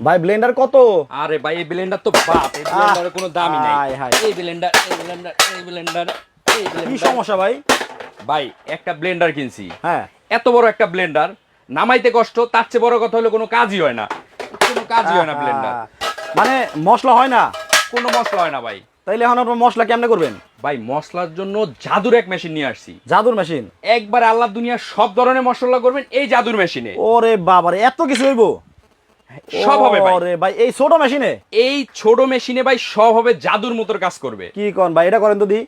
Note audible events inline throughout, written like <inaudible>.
ভাই ব্লেন্ডার কত? আরে ভাই এই ব্লেন্ডার তো বাপ এই ব্লেন্ডারের কোনো দামই নাই। এই ব্লেন্ডার এই ব্লেন্ডার এই ব্লেন্ডার এই কি সমস্যা ভাই? ভাই একটা ব্লেন্ডার কিনছি। হ্যাঁ। এত বড় একটা ব্লেন্ডার নামাইতে কষ্ট তার চেয়ে বড় কথা হলো কোনো কাজই হয় না। কোনো কাজই হয় না ব্লেন্ডার মানে মশলা হয় না? কোনো মশলা হয় না ভাই। তাইলে এখন আপনার মশলা কেমনে করবেন? ভাই মশলার জন্য জাদুর এক মেশিন নিয়ে আসছি। জাদুর মেশিন একবার আল্লাহ দুনিয়ার সব ধরনের মশলা করবেন এই জাদুর মেশিনে ওরে বাবারে এত কিছু হইব? সব হবে ভাই। ভাই এই ছোট মেশিনে? এই ছোট মেশিনে ভাই সব হবে জাদুর মতোর কাজ করবে। কি কোন ভাই এটা করেন তো দি।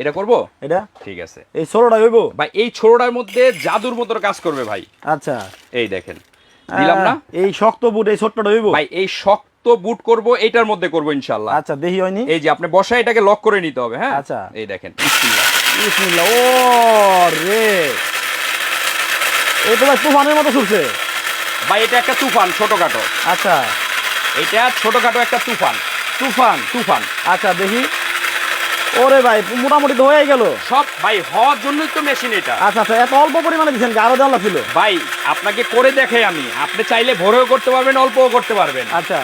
এটা করব? এটা? ঠিক আছে। এই ছোটটা হইব? ভাই এই ছোটটার মধ্যে জাদুর মতোর কাজ করবে ভাই। আচ্ছা। এই দেখেন দিলাম না? এই শক্ত বুট এই ছোটটা হইব? ভাই এই শক্ত বুট করব এইটার মধ্যে করব ইনশাআল্লাহ। আচ্ছা দেখি হয়নি? এই যে আপনি বসা এটাকে লক করে নিতে হবে হ্যাঁ? আচ্ছা। এই দেখেন বিসমিল্লাহ। বিসমিল্লাহ ও রে এই তো ভাই তুফানের মতো ছুটছে। ভাই এটা একটা তুফান ছোটখাটো। আচ্ছা। এটা ছোটখাটো একটা তুফান। তুফান তুফান। আচ্ছা দেখি। ওরে ভাই মোটামুটি তো হয়ে গেল। সব ভাই হওয়ার জন্যই তো মেশিন এটা। আচ্ছা আচ্ছা এত অল্প পরিমাণে দিচ্ছেন আরও দেওয়া ছিল? ভাই আপনাকে করে দেখে আমি। আপনি চাইলে ভোরেও করতে পারবেন অল্পও করতে পারবেন। আচ্ছা।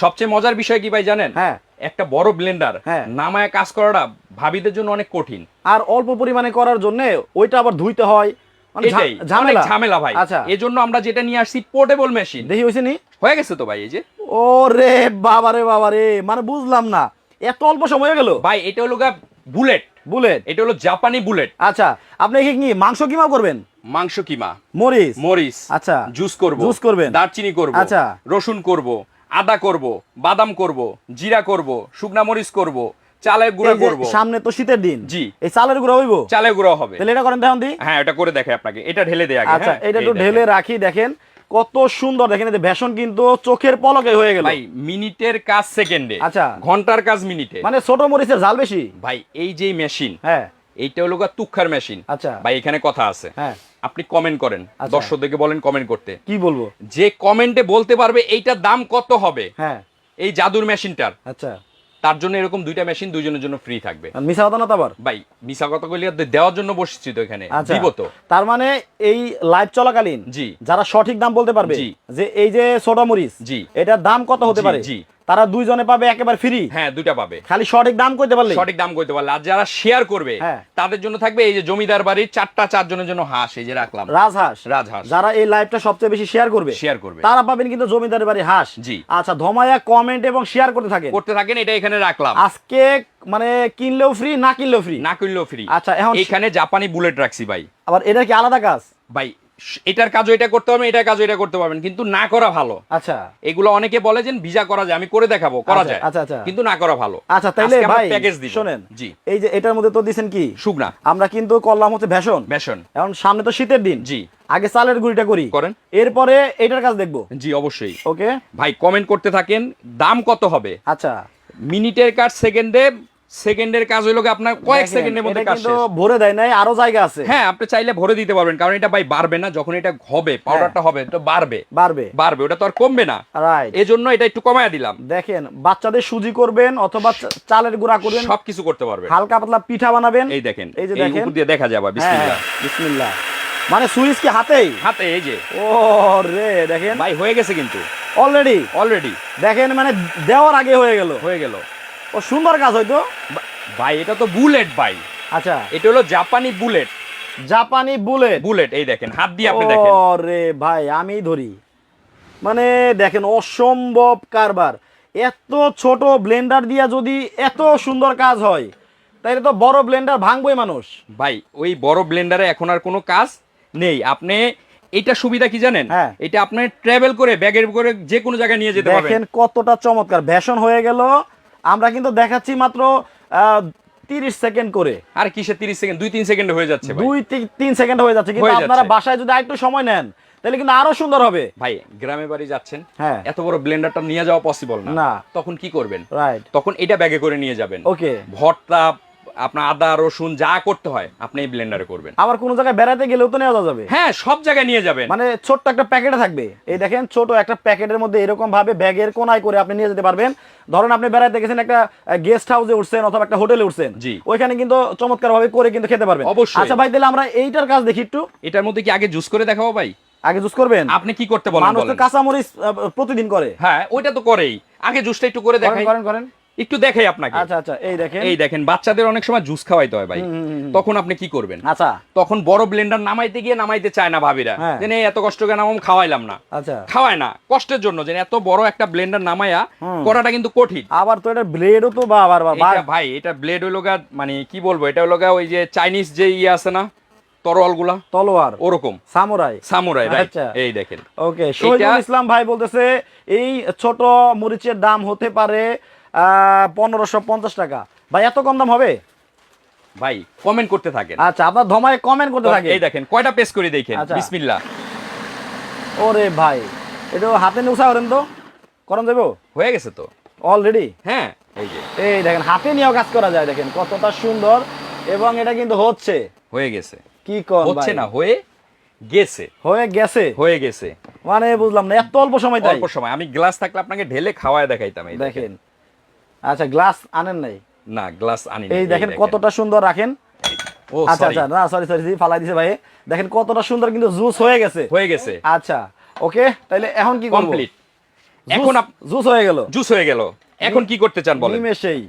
সবচেয়ে মজার বিষয় কি ভাই জানেন? হ্যাঁ। একটা বড় ব্লেন্ডার হ্যাঁ। নামায় কাজ করাটা ভাবিদের জন্য অনেক কঠিন। আর অল্প পরিমাণে করার জন্য ওইটা আবার ধুইতে হয় ঝামেলা। ভাই। আচ্ছা। এই আমরা যেটা নিয়ে আসছি পোর্টেবল মেশিন দেখি হয়েছে নি? হয়ে গেছে তো ভাই এই যে। ও রে বাবা রে বাবা রে মানে বুঝলাম না। এত অল্প সময় গেল? ভাই এটা হলো বুলেট। বুলেট? এটা হলো জাপানি বুলেট। আচ্ছা আপনি কি কি মাংস কিমা করবেন? মাংস কিমা। মরিচ? মরিচ। আচ্ছা। জুস করব। জুস করবেন। দারচিনি করব। আচ্ছা। রসুন করব। আদা করব। বাদাম করব। জিরা করব। শুকনা মরিচ করব। চালের গুঁড়া করব। সামনে তো শীতের দিন। জি। এই চালের গুঁড়া হইব? চালের গুঁড়া হবে। তাহলে এটা করেন দেখুন দি। হ্যাঁ এটা করে দেখে আপনাকে। এটা ঢেলে দেয় আগে আচ্ছা হ্যাঁ? এটা দেখেন। ঢেলে রাখি দেখেন। কত সুন্দর দেখেন কিন্তু চোখের পলকে হয়ে গেল। ভাই মিনিটের কাজ সেকেন্ডে। আচ্ছা। ঘণ্টার কাজ মিনিটে। মানে ছোট মরিচের ঝাল বেশি? ভাই এই যে মেশিন হ্যাঁ। এইটা হলো তুক্ষার মেশিন। আচ্ছা। ভাই এখানে কথা আছে। হ্যাঁ। আপনি কমেন্ট করেন। আচ্ছা। দর্শকদেরকে বলেন কমেন্ট করতে। কি বলব? যে কমেন্টে বলতে পারবে এইটার দাম কত হবে? হ্যাঁ। এই জাদুর মেশিনটার। আচ্ছা। তার জন্য এরকম দুইটা মেশিন দুইজনের জন্য ফ্রি থাকবে মিশাগত মিশা কথা না আবার ভাই মিশা কথা কইলে দেওয়ার জন্য বসেছি তো এখানে আচ্ছা দিব তো তার মানে এই লাইভ চলাকালীন জি। যারা সঠিক দাম বলতে পারবে জি। যে এই যে সোডা মরিচ জি। এটার দাম কত হতে পারে জি। তারা দুইজনে পাবে একেবারে ফ্রি হ্যাঁ দুইটা পাবে। খালি সঠিক দাম কইতে পারলে সঠিক দাম কইতে পারলে। আর যারা শেয়ার করবে হ্যাঁ। তাদের জন্য থাকবে এই যে জমিদার বাড়ির চারটা চারজনের জন্য হাঁস এই যে রাখলাম। রাজহাঁস। রাজহাঁস। যারা এই লাইভটা সবচেয়ে বেশি শেয়ার করবে শেয়ার করবে। তারা পাবেন কিন্তু জমিদার বাড়ি হাঁস। জি। আচ্ছা ধমায়া কমেন্ট এবং শেয়ার করতে থাকেন। করতে থাকেন এটা এখানে রাখলাম। আজকে মানে কিনলেও ফ্রি না কিনলেও ফ্রি না করলেও ফ্রি আচ্ছা, এখন- এখানে জাপানি বুলেট রাখছি ভাই। আবার এটা কি আলাদা কাজ? ভাই এটার কাজও এটা করতে পারবেন এটার কাজও এটা করতে পারবেন কিন্তু না করা ভালো। আচ্ছা। এগুলো অনেকে বলে যে ভিজা করা যায় আমি করে দেখাবো করা আচ্ছা, যায় আচ্ছা, আচ্ছা। কিন্তু না করা ভালো। আচ্ছা তাইলে ভাই প্যাকেজ দিব। শোনেন জি। এই যে এটার মধ্যে তো দিছেন কি? শুকনা। আমরা কিন্তু করলাম হচ্ছে ভেষণ বেসন। এখন সামনে তো শীতের দিন। জি। আগে চালের গুঁড়িটা করি। করেন। এরপরে এটার কাজ দেখব। জি অবশ্যই। ওকে। ভাই কমেন্ট করতে থাকেন দাম কত হবে? আচ্ছা। মিনিটের কাজ সেকেন্ডে সেকেন্ডের কাজ হইল আপনার কয়েক সেকেন্ডের মধ্যে কাজ শেষ। ভরে দেয় নাই আরও জায়গা আছে। হ্যাঁ আপনি চাইলে ভরে দিতে পারবেন কারণ এটা ভাই বাড়বে না যখন এটা হবে পাউডারটা হবে তো বাড়বে। বাড়বে। বাড়বে ওটা তো আর কমবে না। রাইট এজন্য এটা একটু কমায় দিলাম। দেখেন বাচ্চাদের সুজি করবেন অথবা চালের গুঁড়া করবেন সবকিছু করতে পারবেন। হালকা পাতলা পিঠা বানাবেন। এই দেখেন এই যে দেখেন। উপর দিয়ে দেখা যাবে হ্যাঁ বিসমিল্লাহ। বিসমিল্লাহ। মানে সুইচ কি হাতেই? হাতে এই যে। ও রে দেখেন। ভাই হয়ে গেছে কিন্তু। অলরেডি অলরেডি দেখেন মানে দেওয়ার আগে হয়ে গেল। হয়ে গেল। ও সুন্দর কাজ হয়তো? ভাই এটা তো বুলেট ভাই। আচ্ছা। এটা হলো জাপানি বুলেট। জাপানি বুলেট? বুলেট এই দেখেন হাত দিয়ে আপনি দেখেন। রে ভাই আমি ধরি। মানে দেখেন অসম্ভব কারবার। এত ছোট ব্লেন্ডার দিয়া যদি এত সুন্দর কাজ হয় তাইলে তো বড় ব্লেন্ডার ভাঙবই মানুষ। ভাই ওই বড় ব্লেন্ডারে এখন আর কোনো কাজ নেই। আপনি এটা সুবিধা কি জানেন? হ্যাঁ। এটা আপনি ট্রাভেল করে ব্যাগের করে যে কোনো জায়গায় নিয়ে যেতে পারবেন। দেখেন কতটা চমৎকার। ভ্যাশন হয়ে গেল। আমরা কিন্তু দেখাচ্ছি মাত্র তিরিশ সেকেন্ড করে। আর কিসে 30 সেকেন্ড? দুই তিন সেকেন্ড হয়ে যাচ্ছে ভাই। দুই তিন সেকেন্ড হয়ে যাচ্ছে। কিন্তু আপনারা বাসায় যদি একটু সময় নেন তাহলে কিন্তু আরও সুন্দর হবে। ভাই গ্রামে বাড়ি যাচ্ছেন হ্যাঁ। এত বড় ব্লেন্ডারটা নিয়ে যাওয়া পসিবল না। না। তখন কি করবেন? রাইট তখন এটা ব্যাগে করে নিয়ে যাবেন। ওকে ভর্তা আপনার আদা রসুন যা করতে হয় আপনি এই ব্লেন্ডারে করবেন। আবার কোনো জায়গায় বেড়াতে গেলেও তো নেওয়া যাবে। হ্যাঁ সব জায়গায় নিয়ে যাবেন। মানে ছোট্ট একটা প্যাকেটে থাকবে। এই দেখেন ছোট একটা প্যাকেটের মধ্যে এরকম ভাবে ব্যাগের কোনায় করে আপনি নিয়ে যেতে পারবেন। ধরেন আপনি বেড়াতে গেছেন একটা গেস্ট হাউসে উঠছেন অথবা একটা হোটেলে উঠছেন। জি। ওইখানে কিন্তু চমৎকার ভাবে করে কিন্তু খেতে পারবেন। অবশ্যই। আচ্ছা ভাই তাহলে আমরা এইটার কাজ দেখি একটু। এটার মধ্যে কি আগে জুস করে দেখাবো ভাই? আগে জুস করবেন? আপনি কি করতে বলেন মানুষ তো কাঁচামরিচ প্রতিদিন করে। হ্যাঁ ওইটা তো করেই। আগে জুসটা একটু করে দেখাই। করেন করেন। একটু দেখাই আপনাকে। আচ্ছা আচ্ছা এই দেখেন। এই দেখেন বাচ্চাদের অনেক সময় জুস খাওয়াইতে হয় ভাই। তখন আপনি কি করবেন? আচ্ছা। তখন বড় ব্লেন্ডার নামাইতে গিয়ে নামাইতে চায় না ভাবিরা। হ্যাঁ। যে এত কষ্ট করে নামাম খাওয়াইলাম না। আচ্ছা। খাওয়ায় না কষ্টের জন্য। যে এত বড় একটা ব্লেন্ডার নামাইয়া হুম। করাটা কিন্তু কঠিন। আবার তো এটা ব্লেডও তো বাবার বাবা এটা ভাই এটা ব্লেড হইল গা মানে কি বলব? এটা হইল গা ওই যে চাইনিজ যে ইয়ে আছে না তরোয়ালগুলা? তলোয়ার। ওরকম। সামুরাই। সামুরাই আচ্ছা। এই দেখেন। ওকে শহীদুল ইসলাম ভাই বলতেছে এই ছোট মরিচের দাম হতে পারে পনেরোশো পঞ্চাশ টাকা। ভাই এত কম দাম হবে? ভাই কমেন্ট করতে থাকেন। আচ্ছা আপনার ধমায় কমেন্ট করতে থাকে এই দেখেন কয়টা পেস করে দেখেন? আচ্ছা। বিসমিল্লা ওরে ভাই এটা হাতে নিয়ে করেন তো। করেন যাব? হয়ে গেছে তো। অলরেডি হ্যাঁ এই যে। এই দেখেন হাতে নিয়েও কাজ করা যায় দেখেন কতটা সুন্দর। এবং এটা কিন্তু হচ্ছে। হয়ে গেছে। কি কর হচ্ছে না হয়ে গেছে। হয়ে গেছে? হয়ে গেছে। মানে বুঝলাম না এত অল্প সময় তাই। অল্প সময়। আমি গ্লাস থাকলে আপনাকে ঢেলে খাওয়ায় দেখাইতাম এই দেখেন আচ্ছা গ্লাস আনেন নাই? না গ্লাস আনি এই দেখেন কতটা সুন্দর রাখেন। ও আচ্ছা আচ্ছা না সরি সরি ফালাই দিছে ভাই। দেখেন কতটা সুন্দর কিন্তু জুস হয়ে গেছে। হয়ে গেছে। আচ্ছা ওকে তাহলে এখন কি করব? কমপ্লিট এখন জুস হয়ে গেল। জুস হয়ে গেল। এখন কি করতে চান বলেন? নিমেষেই।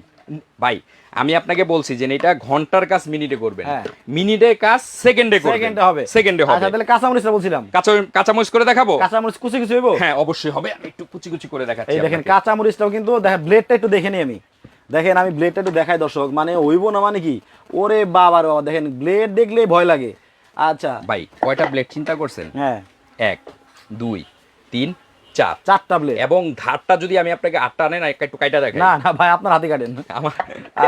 ভাই আমি আপনাকে বলছি যে এটা ঘণ্টার কাজ মিনিটে করবেন। হ্যাঁ। মিনিটে কাজ সেকেন্ডে করবেন। সেকেন্ডে হবে। সেকেন্ডে হবে। আচ্ছা তাহলে কাঁচামরিচটা বলছিলাম। আচ্ছা। কাঁচা কাঁচামরিচ করে দেখাবো? কাঁচামরিচ কুচি কুচি হইব? হ্যাঁ অবশ্যই হবে। আমি একটু কুচি কুচি করে দেখাচ্ছি এই দেখেন আপনাকে। কাঁচামরিচটাও কিন্তু দেখেন ব্লেডটা একটু দেখে নিই আমি। দেখেন আমি ব্লেডটা একটু দেখাই দর্শক। মানে হইব না মানে কি? ওরে বাবা বাবা দেখেন ব্লেড দেখলেই ভয় লাগে। আচ্ছা। ভাই কয়টা ব্লেড চিন্তা করছেন? হ্যাঁ। এক দুই তিন চার চারটা ব্লেড এবং ধারটা যদি আমি আপনাকে আটটা আনেন একটা একটু কাইটা দেখাই। না না ভাই আপনার হাতে কাটেন। আমার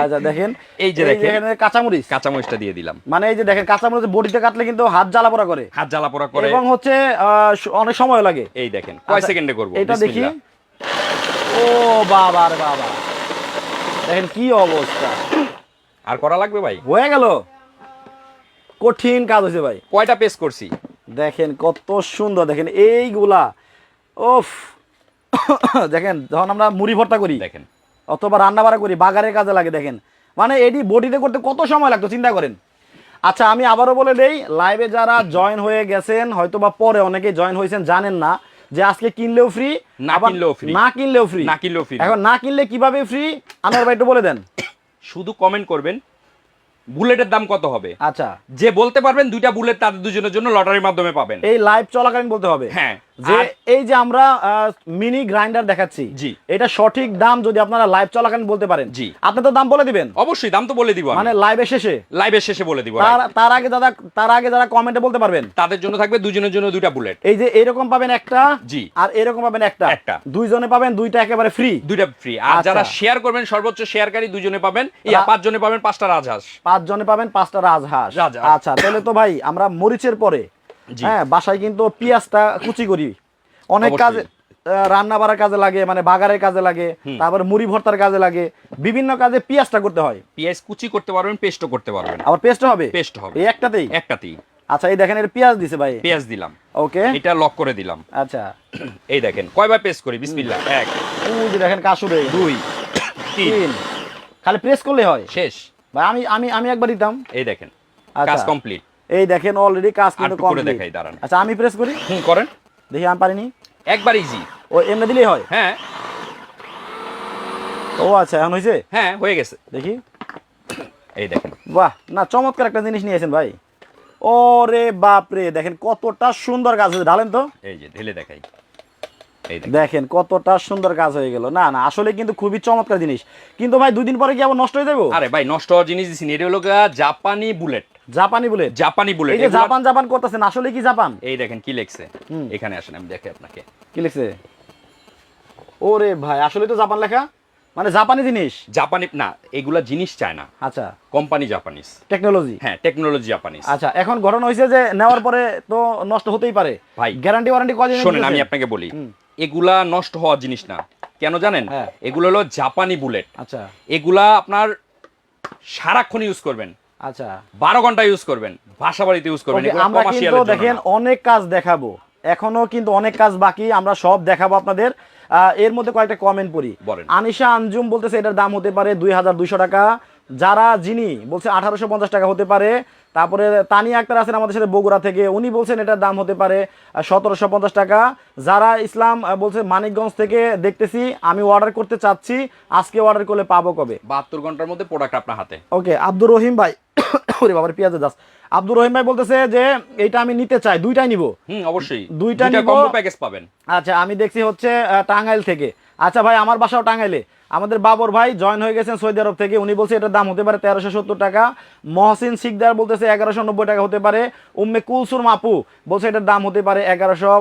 আচ্ছা দেখেন। এই যে দেখেন। কাঁচামরিচ। কাঁচামরিচটা দিয়ে দিলাম। মানে এই যে দেখেন কাঁচামরিচ বডিতে কাটলে কিন্তু হাত জ্বালা পোড়া করে। হাত জ্বালা পোড়া করে। এবং হচ্ছে অনেক সময় লাগে। এই দেখেন কয় আচ্ছা, সেকেন্ডে করব? এটা দেখি। ও বাবা রে বাবা। দেখেন কি অবস্থা। আর করা লাগবে ভাই? হয়ে গেল। কঠিন কাজ হয়েছে ভাই। কয়টা পেস করছি? দেখেন কত সুন্দর দেখেন এইগুলা। ওফ <coughs> দেখেন যখন আমরা মুড়ি ভর্তা করি দেখেন। অথবা রান্না বাড়া করি বাগারের কাজে লাগে দেখেন। মানে এটি বডিতে করতে কত সময় লাগতো চিন্তা করেন। আচ্ছা আমি আবারও বলে দেই লাইভে যারা জয়েন হয়ে গেছেন হয়তো বা পরে অনেকে জয়েন হয়েছেন জানেন না যে আজকে কিনলেও ফ্রি না কিনলেও free। না কিনলেও ফ্রি না কিনলেও free। এখন না কিনলে কীভাবে ফ্রি আমার ভাই একটু বলে দেন। শুধু কমেন্ট করবেন বুলেটের দাম কত হবে? আচ্ছা। যে বলতে পারবেন দুইটা বুলেট তাদের দুজনের জন্য লটারির মাধ্যমে পাবেন। এই লাইভ চলাকালীন বলতে হবে। হ্যাঁ, যে এই যে আমরা মিনি গ্রাইন্ডার দেখাচ্ছি জি। এটা সঠিক দাম যদি আপনারা লাইভ চলাকালীন বলতে পারেন জি। আপনি তো দাম বলে দিবেন অবশ্যই দাম তো বলে দিব মানে লাইভের শেষে লাইভের শেষে বলে দিব তার আগে দাদা তার আগে যারা কমেন্টে বলতে পারবেন তাদের জন্য থাকবে দুজনের জন্য দুইটা বুলেট এই যে এরকম পাবেন একটা জি। আর এরকম পাবেন একটা একটা। দুইজনে পাবেন দুইটা একেবারে ফ্রি দুইটা ফ্রি আর আচ্ছা। যারা শেয়ার করবেন সর্বোচ্চ শেয়ারকারী দুজনে পাবেন ইয়া রা- পাঁচজনে পাবেন পাঁচটা রাজহাঁস পাঁচ জনে পাবেন পাঁচটা রাজহাঁস। আচ্ছা তাহলে তো ভাই আমরা মরিচের পরে। হ্যাঁ বাসায় কিন্তু পেঁয়াজটা কুচি করি। অনেক কাজে রান্না বাড়ার কাজে লাগে মানে বাগারের কাজে লাগে তারপরে মুড়ি ভর্তার কাজে লাগে বিভিন্ন কাজে পেঁয়াজটা করতে হয়। পেঁয়াজ কুচি করতে পারবেন পেস্টও করতে পারবেন। আবার পেস্ট হবে? পেস্ট হবে। এই একটাতেই? একটাতেই। আচ্ছা এই দেখেন এর পেঁয়াজ দিছে ভাই। পেঁয়াজ দিলাম। ওকে। এটা লক করে দিলাম। আচ্ছা। এই দেখেন কয়বার পেস্ট করি? বিসমিল্লাহ। এক ওই যে দেখেন কাজ শুরু দুই তিন। তিন। খালি প্রেস করলে হয়? শেষ। ভাই আমি আমি আমি একবার দিতাম। এই দেখেন আচ্ছা। কাজ কমপ্লিট এই দেখেন অলরেডি কাজ কিন্তু কমপ্লিট দেখাই, দাঁড়ান। আচ্ছা আমি প্রেস করি। হুম করেন। দেখি আমি পারিনি। একবার ইজি ও এমনি দিলেই হয়? হ্যাঁ। ও আচ্ছা এখন হয়েছে হ্যাঁ হয়ে গেছে। দেখি। এই দেখেন। বাহ না চমৎকার একটা জিনিস নিয়েছেন ভাই। ওরে বাপ রে দেখেন কতটা সুন্দর কাজ হয়েছে। ঢালেন তো। এই যে ঢেলে দেখাই। এই দেখেন। দেখেন কতটা সুন্দর কাজ হয়ে গেল। না না আসলে কিন্তু খুবই চমৎকার জিনিস। কিন্তু ভাই দুদিন পরে কি আবার নষ্ট হয়ে যাব? আরে ভাই নষ্ট হওয়ার জিনিস দিছি এটা হলো জাপানি বুলেট। জাপানি বলে জাপানি বুলেট। এই যে জাপান জাপান করতেছেন আসলে কি জাপান? এই দেখেন কি লেখছে? এখানে আসেন আমি দেখে আপনাকে। কি লিখছে? ওরে ভাই আসলে তো জাপান লেখা? মানে জাপানি জিনিস? জাপানি না এগুলা জিনিস চায় না। আচ্ছা। Company Japanese. টেকনোলজি? হ্যাঁ টেকনোলজি জাপানিজ। আচ্ছা এখন ঘটনা হয়েছে যে নেওয়ার পরে তো নষ্ট হতেই পারে। ভাই, গ্যারান্টি ওয়ারেন্টি কদিন শোনেন আমি আপনাকে বলি। এগুলা নষ্ট হওয়ার জিনিস না। কেন জানেন? হ্যাঁ। এগুলো হলো জাপানি বুলেট। আচ্ছা। এগুলা আপনার সারাক্ষণ ইউজ করবেন। আচ্ছা বারো ঘণ্টা ইউজ করবেন ভাষা বাড়িতে ইউজ করবেন আমরা কিন্তু দেখেন অনেক কাজ দেখাবো। এখনও কিন্তু অনেক কাজ বাকি আমরা সব দেখাবো আপনাদের। আহ, এর মধ্যে কয়েকটা কমেন্ট পড়ি। আনিশা আঞ্জুম বলতেছে এটার দাম হতে পারে দুই হাজার দুইশো টাকা। যারা যিনি বলছে আঠারোশো পঞ্চাশ টাকা হতে পারে তারপরে তানিয়া আক্তার আছেন আমাদের সাথে বগুড়া থেকে উনি বলছেন এটার দাম হতে পারে সতেরোশো পঞ্চাশ টাকা। যারা ইসলাম বলছে মানিকগঞ্জ থেকে দেখতেছি আমি অর্ডার করতে চাচ্ছি আজকে অর্ডার করলে পাবো কবে? বাহাত্তর ঘণ্টার মধ্যে প্রোডাক্ট আপনার হাতে। ওকে আব্দুর রহিম ভাই <coughs> ওরে বাবার পেঁয়াজের দাস। আব্দুর রহিম ভাই বলতেছে যে এইটা আমি নিতে চাই দুইটাই নিব। হুম অবশ্যই। দুইটা নিবো। কম্বো প্যাকেজ পাবেন। আচ্ছা আমি দেখছি হচ্ছে টাঙ্গাইল থেকে। আচ্ছা ভাই আমার বাসাও টাঙ্গাইলে। আমাদের বাবর ভাই জয়েন হয়ে গেছেন সৌদি আরব থেকে। উনি বলছে এটার দাম হতে পারে তেরোশো সত্তর টাকা। মহসিন শিকদার বলতেছে এগারোশো নব্বই টাকা হতে পারে। উম্মে কুলসুর মাপু বলছে এটার দাম হতে পারে এগারোশো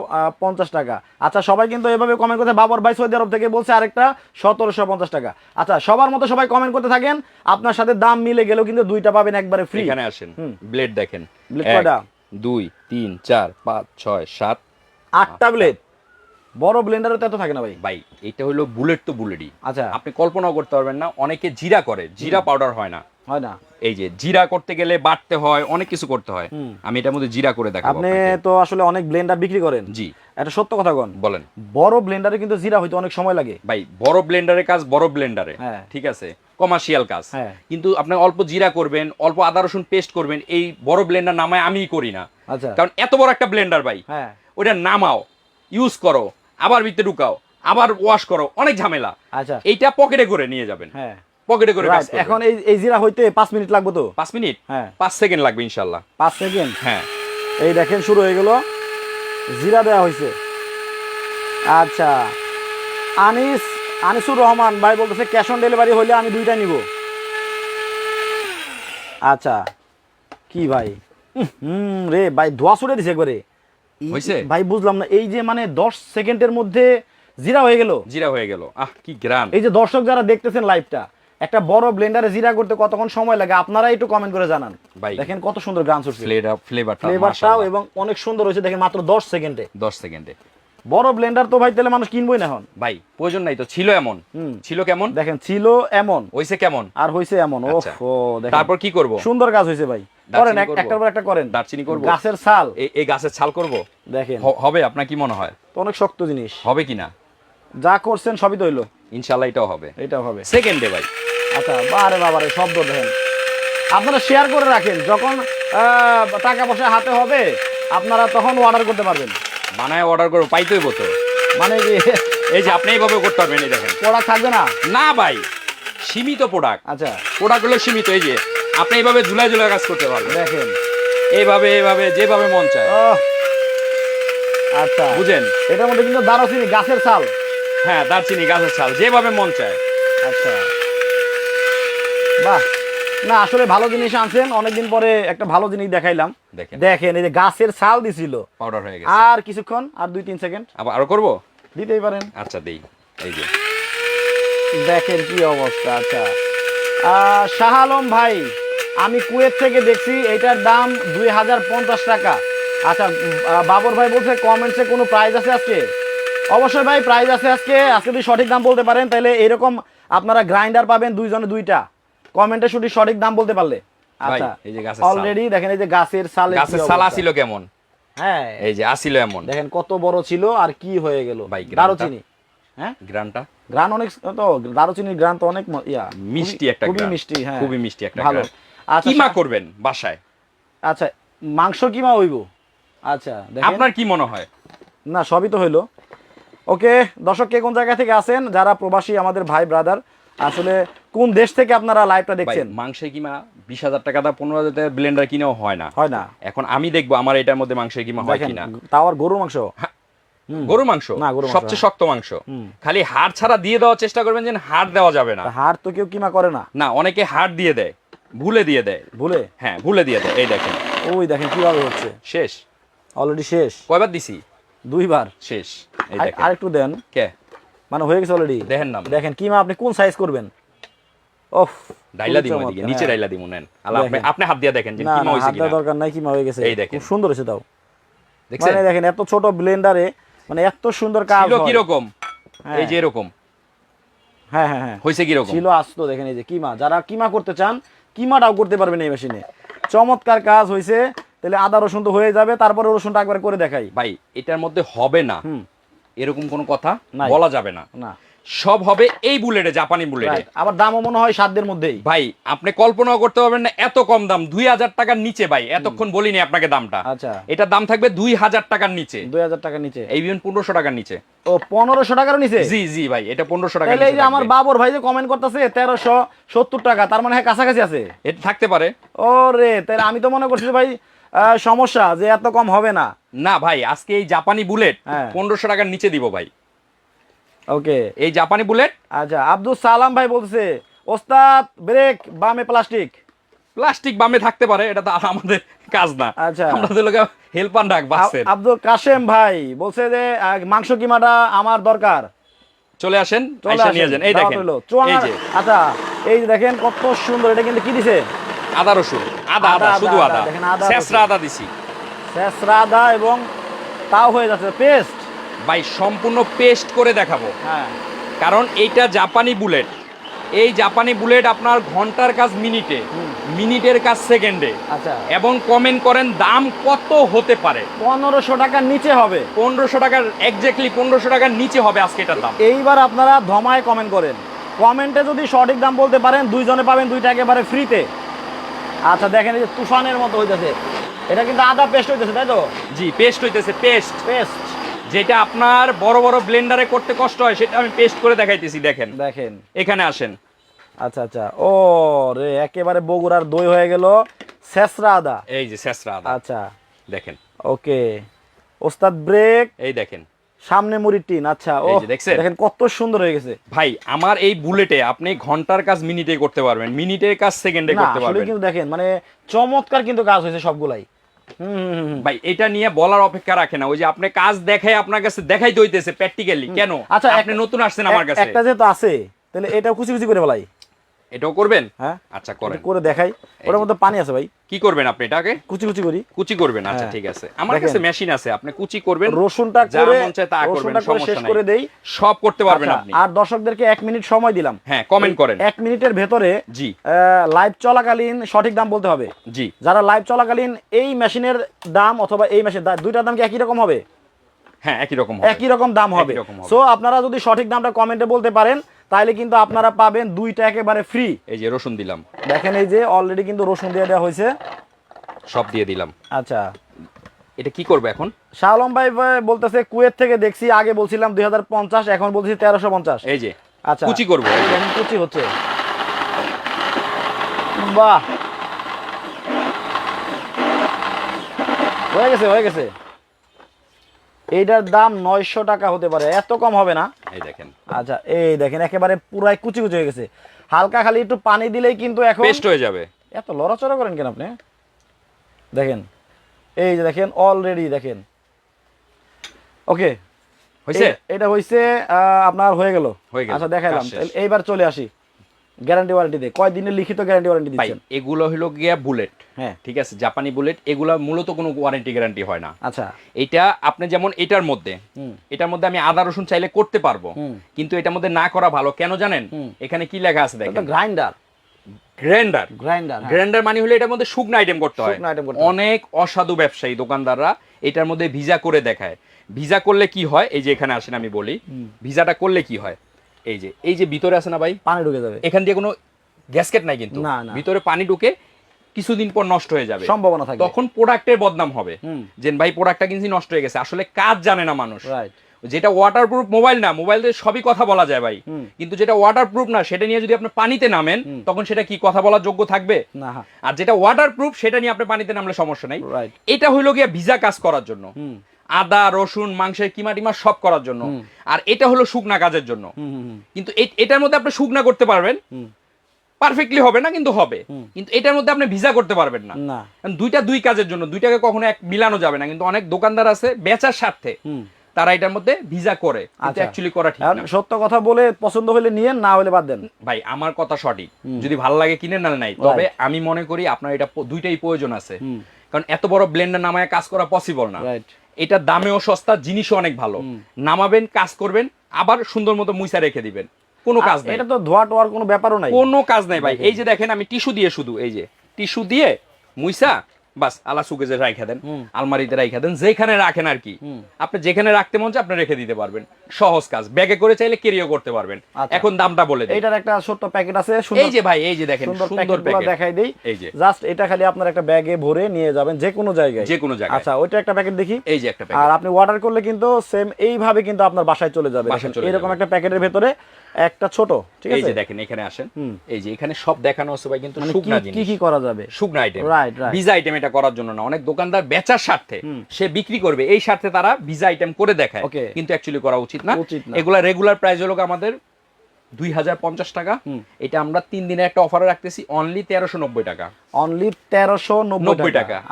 পঞ্চাশ টাকা। আচ্ছা সবাই কিন্তু এভাবে কমেন্ট করতে বাবর ভাই সৌদি আরব থেকে বলছে আরেকটা সতেরোশো পঞ্চাশ টাকা। আচ্ছা সবার মতো সবাই কমেন্ট করতে থাকেন। আপনার সাথে দাম মিলে গেলেও কিন্তু দুইটা পাবেন একবারে ফ্রি এখানে আসেন। ব্লেড দেখেন? দুই তিন চার পাঁচ ছয় সাত। আটটা ব্লেড বড় ব্লেন্ডারে তো এত থাকে না ভাই। ভাই এটা হলো বুলেট তো বুলেটই আচ্ছা। আপনি কল্পনাও করতে পারবেন না অনেকে জিরা করে জিরা পাউডার হয় না। হয় না। এই যে জিরা করতে গেলে বাটতে হয় অনেক কিছু করতে হয়। আমি এটার মধ্যে জিরা করে দেখাবো আপনি তো আসলে অনেক ব্লেন্ডার বিক্রি করেন। জি। এটা সত্য কথা কন। বলেন। বড় ব্লেন্ডারে কিন্তু জিরা হইতে অনেক সময় লাগে। ভাই বড় ব্লেন্ডারের কাজ বড় ব্লেন্ডারে হ্যাঁ। ঠিক আছে? কমার্শিয়াল কাজ। হ্যাঁ। কিন্তু আপনি অল্প জিরা করবেন অল্প আদা রসুন পেস্ট করবেন এই বড় ব্লেন্ডার নামায় আমিই করি না। আচ্ছা। কারণ এত বড় একটা ব্লেন্ডার ভাই হ্যাঁ। ওটা নামাও ইউজ করো আবার ভিতরে ঢুকাও আবার ওয়াশ করো অনেক ঝামেলা। আচ্ছা। এইটা পকেটে করে নিয়ে যাবেন। হ্যাঁ। পকেটে করে। এখন এই এই জিরা হইতে পাঁচ মিনিট লাগবে তো? পাঁচ মিনিট? হ্যাঁ। পাঁচ সেকেন্ড লাগবে ইনশাল্লাহ পাঁচ সেকেন্ড হ্যাঁ। এই দেখেন শুরু হয়ে গেল। জিরা দেওয়া হয়েছে আচ্ছা। আনিস আনিসুর রহমান ভাই বলতেছে ক্যাশ অন ডেলিভারি হলে আমি দুইটা নিব। আচ্ছা কি ভাই? হুম রে ভাই ধোয়া ছুটে দিছে একবারে। হইছে? ভাই বুঝলাম না এই যে মানে দশ সেকেন্ডের মধ্যে জিরা হয়ে গেল। জিরা হয়ে গেল। আহ কি গ্রাম এই যে দর্শক যারা দেখতেছেন লাইভটা একটা বড় ব্লেন্ডারে জিরা করতে কতক্ষণ সময় লাগে আপনারা একটু কমেন্ট করে জানান। ভাই। দেখেন কত সুন্দর ফ্লেভার ফ্লেভারটা ফ্লেভারটাও এবং অনেক সুন্দর হয়েছে দেখেন মাত্র দশ সেকেন্ডে। 10 সেকেন্ডে। বড় ব্লেন্ডার তো ভাই তাহলে মানুষ কিনবই না এখন। ভাই প্রয়োজন নাই তো ছিল এমন। ছিল কেমন? দেখেন ছিল এমন। হইছে কেমন? আর হইছে এমন ও আচ্ছা। দেখেন। তারপর কি করব? সুন্দর কাজ হয়েছে ভাই। করেন একটার পর একটা করেন। দারচিনি করব? গাছের ছাল। এই- গাছের ছাল করব? দেখেন। হবে আপনার কি মনে হয়? তো অনেক শক্ত জিনিস। হবে কিনা যা করছেন সবই তো হইল। ইনশাল্লাহ এটাও হবে। এটাও হবে। সেকেন্ডে ভাই। আচ্ছা বারে বাবারে শব্দ দেখেন আপনারা শেয়ার করে রাখেন যখন আহ, টাকা পয়সা হাতে হবে আপনারা তখন অর্ডার করতে পারবেন। বানায় অর্ডার করব পাইতেই তো। মানে কি এই যে আপনি এইভাবে করতে পারবেন এই দেখেন। প্রোডাক্ট থাকবে না? না ভাই সীমিত প্রোডাক্ট আচ্ছা। প্রোডাক্ট হলো সীমিত এই যে আপনি এইভাবে ঝুলাই ঝুলাই কাজ করতে পারবেন। দেখেন। এইভাবে এইভাবে যেভাবে মন চায়। আচ্ছা। বুঝেন? এটার মধ্যে কিন্তু দারচিনি গাছের ছাল। হ্যাঁ দারচিনি গাছের ছাল যেভাবে মন চায়। আচ্ছা। বাহ। না আসলে ভালো জিনিস আনছেন। অনেকদিন পরে একটা ভালো জিনিস দেখাইলাম। দেখেন। এই যে গাছের ছাল দিছিল। পাউডার হয়ে গেছে। আর কিছুক্ষণ আর দুই তিন সেকেন্ড। আবার আরও করব? দিতেই পারেন। আচ্ছা দেই। এই যে। দেখেন কি অবস্থা আচ্ছা। শাহ আলম ভাই আমি কুয়েত থেকে দেখছি এটার দাম দুই হাজার পঞ্চাশ টাকা। আচ্ছা বাবর ভাই বলছে কমেন্টসে কোনো প্রাইজ আছে আজকে? অবশ্যই ভাই প্রাইজ আছে আজকে। আজকে যদি সঠিক দাম বলতে পারেন তাহলে এরকম আপনারা গ্রাইন্ডার পাবেন দুইজনে দুইটা। কমেন্টে শুধু সঠিক দাম বলতে পারলে। আচ্ছা এই যে গাছের অলরেডি দেখেন এই যে গাছের সাল গাছের ছাল আসিল কেমন? হ্যাঁ। এই যে আসিল এমন। দেখেন কত বড় ছিল আর কি হয়ে গেল। ভাই, দারুচিনি। হ্যাঁ? গ্রানটা গ্রান অনেক তো দারুচিনির গ্রান তো অনেক ইয়া মিষ্টি একটা খুবই মিষ্টি হ্যাঁ। খুবই মিষ্টি একটা ভালো। আচ্ছা কিমা করবেন বাসায়? আচ্ছা মাংস কিমা হইব? আচ্ছা দেখেন। আপনার কি মনে হয়? না সবই তো হইল। ওকে দর্শক কে কোন জায়গা থেকে আছেন? যারা প্রবাসী আমাদের ভাই ব্রাদার আসলে কোন দেশ থেকে আপনারা লাইভটা দেখছেন? মাংসে কিমা বিশ হাজার টাকা দা পনেরো হাজার টাকা ব্লেন্ডার কিনেও হয় না। হয় না। এখন আমি দেখব আমার এটার মধ্যে মাংসের কিমা হয় কিনা। তাও আর গরুর মাংস? গরু মাংস? না, গরুর মাংস, সবচেয়ে শক্ত মাংস। খালি হাড় ছাড়া দিয়ে দেওয়ার চেষ্টা করবেন যে হাড় দেওয়া যাবে না। হাড় তো কেউ কিমা করে না। না অনেকে হাড় দিয়ে দেয় ভুলে দিয়ে দেয়। ভুলে? হ্যাঁ ভুলে দিয়ে দেয় এই দেখেন। ওই দেখেন কীভাবে হচ্ছে। শেষ। অলরেডি শেষ। কয়বার দিছি? দুইবার। শেষ এই আর- দেখেন। আরেকটু দেন। কে? মানে হয়ে গেছে অলরেডি দেখেন না দেখেন কিমা আপনি কোন সাইজ করবেন? ওফ ডাইলা দিমু এদিকে নিচে। ডাইলা দিমু নেন। আপনি হাত দিয়ে দেখেন যে কিমা হইছে কিনা দরকার নাই কিমা হয়ে গেছে। এই দেখেন। খুব সুন্দর হয়েছে তাও। দেখছেন? মানে দেখেন এত ছোট ব্লেন্ডারে মানে এত সুন্দর কাজ ছিল কি রকম হ্যাঁ। এই যে এরকম। হ্যাঁ হ্যাঁ হ্যাঁ। হইছে কি রকম ছিল আসতো দেখেন এই যে কিমা। যারা কিমা করতে চান কিমাটাও করতে পারবেন এই মেশিনে। চমৎকার কাজ হয়েছে। তাহলে আদা রসুন তো হয়ে যাবে তারপরে রসুনটা একবার করে দেখাই। ভাই এটার মধ্যে হবে না। হুম। এরকম কোনো কথা। বলা যাবে না। না। সব হবে এই বুলেটে জাপানি বুলেটে. আবার দামও মনে হয় সাধ্যের মধ্যেই। ভাই আপনি কল্পনাও করতে পারবেন না এত কম দাম দুই হাজার টাকার নিচে ভাই এতক্ষণ বলিনি আপনাকে দামটা। আচ্ছা। এটার দাম থাকবে দুই হাজার টাকার নিচে। দুই হাজার টাকার নিচে। এই বিমান পনেরোশো টাকার নিচে। ও পনেরোশো টাকার নিচে? জি জি ভাই এটা পনেরোশো তাহলে এই যে আমার বাবর ভাই যে কমেন্ট করতেছে তেরোশো সত্তর টাকা তার মানে হ্যাঁ কাছাকাছি আছে? এটা থাকতে পারে। ও রে তাহলে আমি তো মনে করছি ভাই আহ, সমস্যা যে এত কম হবে না। না ভাই আজকে এই জাপানি বুলেট হ্যাঁ। পনেরোশো টাকার নিচে দিব ভাই। ওকে এই জাপানি বুলেট? আচ্ছা আব্দুল সালাম ভাই বলছে ওস্তাদ ব্রেক বামে প্লাস্টিক। প্লাস্টিক বামে থাকতে পারে এটা তো আমাদের কাজ না। আচ্ছা। আমরা তো লোকে হেল্পার ডাক বাসের। আব্দুল কাশেম ভাই বলছে যে মাংস কিমাটা আমার দরকার। চলে আসেন নিয়ে যান। এই দেখেন এই যে। আচ্ছা এই যে দেখেন কত সুন্দর এটা কিন্তু কি দিছে? আদা রসুন। আদা আদা, শুধু আদা দেখেন, আদা শেষরা আদা দিছি। শেষরা আদা এবং তাও হয়ে যাচ্ছে পেস্ট। ভাই সম্পূর্ণ পেস্ট করে দেখাবো। হ্যাঁ। কারণ এইটা জাপানি বুলেট। এই জাপানি বুলেট আপনার ঘণ্টার কাজ মিনিটে মিনিটের কাজ সেকেন্ডে। আচ্ছা। এবং কমেন্ট করেন দাম কত হতে পারে। পনেরোশো টাকার নিচে হবে। পনেরোশো টাকার এক্স্যাক্টলি পনেরোশো টাকার নিচে হবে আজকে এটার দাম। এইবার আপনারা ধমায় কমেন্ট করেন। কমেন্টে যদি সঠিক দাম বলতে পারেন দুইজনে পাবেন দুইটা একেবারে ফ্রিতে আচ্ছা দেখেন এই যে তুফানের মতো হইতেছে। এটা কিন্তু আদা পেস্ট হইতেছে তাই তো? জি পেস্ট হইতেছে পেস্ট পেস্ট যেটা আপনার বড় বড় ব্লেন্ডারে করতে কষ্ট হয় সেটা আমি পেস্ট করে দেখাইতেছি দেখেন। দেখেন। এখানে আসেন। আচ্ছা আচ্ছা। ও রে একেবারে বগুড়ার দই হয়ে গেল। শেষরা আদা। এই যে শেষরা আদা। আচ্ছা। দেখেন। ওকে। ওস্তাদ ব্রেক। এই দেখেন। সামনে মুড়ির টিন আচ্ছা। ও দেখেন কত সুন্দর হয়ে গেছে। ভাই আমার এই বুলেটে আপনি ঘণ্টার কাজ মিনিটে করতে পারবেন। মিনিটের কাজ সেকেন্ডে করতে পারবেন। কিন্তু দেখেন মানে চমৎকার কিন্তু কাজ হয়েছে সবগুলাই। ভাই এটা নিয়ে বলার অপেক্ষা রাখে না। ওই যে আপনি কাজ দেখাই আপনার কাছে দেখাই দইতেছে প্র্যাকটিক্যালি কেন? আচ্ছা, আপনি নতুন আসছেন আমার কাছে। একটা যেহেতু আছে তাহলে এটা খুশি খুশি করে বলাই এটাও করবেন? হ্যাঁ। আচ্ছা করেন। করে দেখাই। ওটার মধ্যে পানি আছে ভাই। কি করবেন আপনি এটাকে? কুচি কুচি করি। কুচি করবেন আচ্ছা হ্যাঁ। ঠিক আছে। আমার কাছে মেশিন আছে আপনি কুচি করবেন। রসুনটা করে মন তা করবেন রসুনটা করে শেষ সমস্যা করে দেই। সব করতে পারবেন আচ্ছা, আপনি। আর দর্শকদেরকে এক মিনিট সময় দিলাম। হ্যাঁ কমেন্ট করেন। এক মিনিটের ভেতরে জি। লাইভ চলাকালীন সঠিক দাম বলতে হবে। জি। যারা লাইভ চলাকালীন এই মেশিনের দাম অথবা এই মেশিন দুইটার দাম কি একই রকম হবে? হ্যাঁ একই রকম হবে। একই রকম দাম হবে। হবে। সো আপনারা যদি সঠিক দামটা কমেন্টে বলতে পারেন তাহলে কিন্তু আপনারা পাবেন দুইটা একেবারে ফ্রি এই যে রসুন দিলাম। দেখেন এই যে অলরেডি কিন্তু রসুন দিয়ে দেওয়া হয়েছে। সব দিয়ে দিলাম। আচ্ছা। এটা কি করবে এখন? শাহ আলম ভাই ভাই বলতেছে কুয়েত থেকে দেখছি আগে বলছিলাম দুই হাজার পঞ্চাশ এখন বলছি তেরোশো পঞ্চাশ। এই যে আচ্ছা। কুচি করব কুচি হচ্ছে। বাহ। হয়ে গেছে হয়ে গেছে। এইটার দাম নয়শো টাকা হতে পারে। এত কম হবে না? এই দেখেন। আচ্ছা এই দেখেন একেবারে পুরাই কুচি কুচি হয়ে গেছে। হালকা খালি একটু পানি দিলেই কিন্তু এখন পেস্ট হয়ে যাবে। এত লড়াচড়া করেন কেন আপনি? দেখেন এই যে দেখেন অলরেডি দেখেন। ওকে হয়েছে এটা হইছে আহ, আপনার হয়ে গেল। আচ্ছা দেখাইলাম। এইবার চলে আসি। গ্যারান্টি ওয়ারেন্টি দিয়ে। কয় দিনের লিখিত গ্যারান্টি ওয়ারেন্টি ভাই দিচ্ছেন? এগুলো হলো গিয়া বুলেট হ্যাঁ। ঠিক আছে জাপানি বুলেট এগুলো মূলত কোনো ওয়ারেন্টি গ্যারান্টি হয় না। আচ্ছা। এটা আপনি যেমন এটার মধ্যে এটার মধ্যে আমি আদা রসুন চাইলে করতে পারব। কিন্তু এটার মধ্যে না করা ভালো। কেন জানেন? এখানে কি লেখা আছে দেখেন। গ্রাইন্ডার। গ্রাইন্ডার। গ্রাইন্ডার গ্রাইন্ডার মানে হলো এটার মধ্যে শুকনো আইটেম করতে হয়। শুকনো item করতে হয়। অনেক অসাধু ব্যবসায়ী দোকানদাররা এটার মধ্যে ভিজা করে দেখায়। ভিজা করলে কি হয়? এই যে এখানে আসেন আমি বলি। ভিজাটা করলে কি হয়? এই যে এই যে ভিতরে আছে না ভাই? পানি ঢুকে যাবে। এখান দিয়ে কোনো গ্যাসকেট নাই কিন্তু। ভিতরে পানি ঢুকে কিছুদিন পর নষ্ট হয়ে যাবে। সম্ভাবনা থাকে তখন প্রোডাক্টের বদনাম হবে। যে ভাই প্রোডাক্টটা কিনছি নষ্ট হয়ে গেছে। আসলে কাজ জানে না মানুষ। রাইট যেটা ওয়াটারপ্রুফ মোবাইল না মোবাইল দিয়ে সবই কথা বলা যায় ভাই। কিন্তু যেটা ওয়াটারপ্রুফ না সেটা নিয়ে যদি আপনি পানিতে নামেন তখন সেটা কি কথা বলার যোগ্য থাকবে? না। আর যেটা ওয়াটারপ্রুফ সেটা নিয়ে আপনি পানিতে নামলে সমস্যা নাই। এটা হইল গিয়া ভিজা কাজ করার জন্য। আদা রসুন মাংসের কিমা টিমা সব করার জন্য। আর এটা হলো শুকনা কাজের জন্য। কিন্তু এটার মধ্যে আপনি শুকনা করতে পারবেন। পারফেক্টলি হবে না কিন্তু হবে। কিন্তু এটার মধ্যে আপনি ভিজা করতে পারবেন না। দুইটা দুই কাজের জন্য দুইটাকে কখনো এক মিলানো যাবে না। কিন্তু অনেক দোকানদার আছে বেচার স্বার্থে তারা এটার মধ্যে ভিজা করে। কিন্তু আচ্ছা। অ্যাকচুয়ালি করা ঠিক না। সত্য কথা বলে পছন্দ হলে নিয়েন না হলে বাদ দেন। ভাই আমার কথা সঠিক। যদি ভালো লাগে কিনে না নাই। তবে আমি মনে করি আপনার এটা দুইটাই প্রয়োজন আছে। কারণ এত বড় ব্লেন্ডার নামায় কাজ করা পসিবল না। রাইট এটা দামেও সস্তা জিনিসও অনেক ভালো। নামাবেন কাজ করবেন আবার সুন্দর মতো মুইসা রেখে দিবেন। কোনো কাজ নেই। এটা তো ধোয়া টোয়ার কোনো ব্যাপারও নাই। কোনো কাজ নাই ভাই। এই যে দেখেন আমি টিস্যু দিয়ে শুধু এই যে টিস্যু দিয়ে মুইসা বাস আলা সুকেজে রাখা দেন আলমারিতে রাখা দেন যেখানে রাখেন আর কি। আপনি যেখানে রাখতে মন চায় আপনি রেখে দিতে পারবেন। সহজ কাজ। ব্যাগে করে চাইলে ক্যারিও করতে পারবেন। আচ্ছা। এখন দামটা বলে দেন এইটার একটা ছোট্ট প্যাকেট আছে এই যে ভাই এই যে দেখেন সুন্দর প্যাকেট দেখাই দেই। এই যে। জাস্ট এটা খালি আপনার একটা ব্যাগে ভরে নিয়ে যাবেন যে কোনো জায়গায়। যে কোনো জায়গায়। আচ্ছা ওইটা একটা প্যাকেট দেখি। এই যে একটা প্যাকেট আর আপনি অর্ডার করলে কিন্তু সেম এইভাবে কিন্তু আপনার বাসায় চলে যাবে। এরকম। একটা প্যাকেটের ভেতরে একটা ছোট ঠিক আছে? এই যে দেখেন এখানে আসেন। এই যে এখানে সব দেখানো আছে ভাই কিন্তু মানে শুকনা কি- কি কি করা যাবে? শুকনা আইটেম Right, right. ভিজা আইটেম এটা করার জন্য না। অনেক দোকানদার বেচার স্বার্থে সে বিক্রি করবে। এই স্বার্থে তারা ভিজা আইটেম করে দেখায়। কিন্তু অ্যাকচুয়ালি করা উচিত না। এগুলা রেগুলার প্রাইস হলো আমাদের দুই হাজার পঞ্চাশ টাকা। এটা আমরা তিন দিনের একটা অফারে রাখতেছি অনলি তেরোশো নব্বই টাকা। অনলি তেরোশো নব্বই টাকা।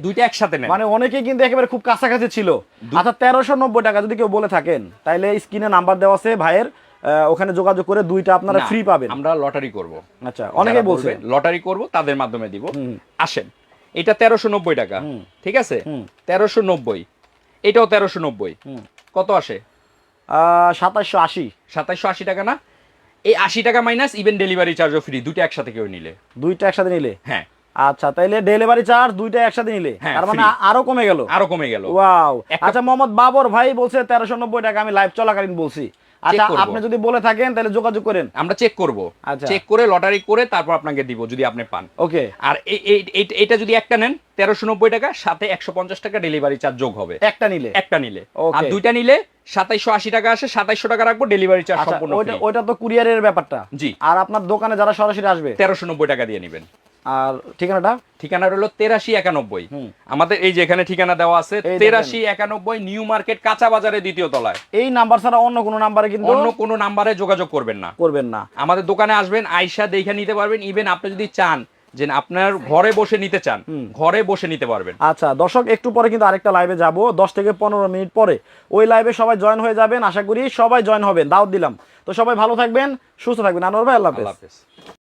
দুইটা একসাথে নেন মানে অনেকে কিন্তু একেবারে খুব কাছাকাছি ছিল। আচ্ছা তেরোশো নব্বই টাকা যদি কেউ বলে থাকেন তাইলে স্ক্রিনে নাম্বার দেওয়া আছে ভাইয়ের। ওখানে যোগাযোগ করে দুইটা আপনারা ফ্রি পাবেন। আমরা লটারি করব। আচ্ছা অনেকে বলছে। লটারি করব তাদের মাধ্যমে দিব। আসেন এটা তেরোশো নব্বই টাকা ঠিক আছে? তেরোশো নব্বই এটাও তেরোশো নব্বই। কত আসে? সাতাশশো আশি। সাতাইশশো আশি টাকা না? এই আশি টাকা মাইনাস ইভেন ডেলিভারি চার্জও ফ্রি দুইটা একসাথে কেউ নিলে। দুইটা একসাথে নিলে? হ্যাঁ। আচ্ছা তাইলে ডেলিভারি চার্জ দুইটা একসাথে নিলে? হ্যাঁ, তার মানে আরও কমে গেল? আরও কমে গেল। ওয়াও। আচ্ছা মোহাম্মদ বাবর ভাই বলছে তেরোশো নব্বই টাকা আমি লাইভ চলাকালীন বলছি। আচ্ছা আপনি যদি বলে থাকেন তাহলে যোগাযোগ করেন। আমরা চেক করব। আচ্ছা। চেক করে লটারি করে তারপর আপনাকে দিব যদি আপনি পান। ওকে। আর এটা যদি একটা নেন তেরোশো নব্বই টাকা সাথে একশো পঞ্চাশ টাকা ডেলিভারি চার্জ যোগ হবে। একটা নিলে? একটা নিলে। আর দুইটা নিলে সাতাইশশো আশি টাকা আসে সাতাইশশো টাকা রাখব ডেলিভারি চার্জ আচ্ছা সম্পূর্ণ ওইটা ওইটা তো কুরিয়ারের ব্যাপারটা। জি। আর আপনার দোকানে যারা সরাসরি আসবে? তেরোশো নব্বই টাকা দিয়ে নেবেন। আর ঠিকানাটা? ঠিকানা হলো তেরাশি একানব্বই। আমাদের এই যেখানে ঠিকানা দেওয়া আছে তেরাশি একানব্বই নিউ মার্কেট কাঁচা বাজারে দ্বিতীয় তলায়। এই নাম্বার ছাড়া অন্য কোনো নাম্বারে কিন্তু অন্য কোনো নাম্বারে যোগাযোগ করবেন না। করবেন না। আমাদের দোকানে আসবেন আইসা দেখে নিতে পারবেন ইভেন আপনি যদি চান যে আপনার ঘরে বসে নিতে চান ঘরে বসে নিতে পারবেন। আচ্ছা দর্শক একটু পরে কিন্তু আরেকটা লাইভে যাব দশ থেকে পনেরো মিনিট পরে। ওই লাইভে সবাই জয়েন হয়ে যাবেন আশা করি সবাই জয়েন হবেন দাওয়াত দিলাম। তো সবাই ভালো থাকবেন সুস্থ থাকবেন। আনোয়ার ভাই আল্লাহ হাফেজ। আল্লাহ হাফেজ।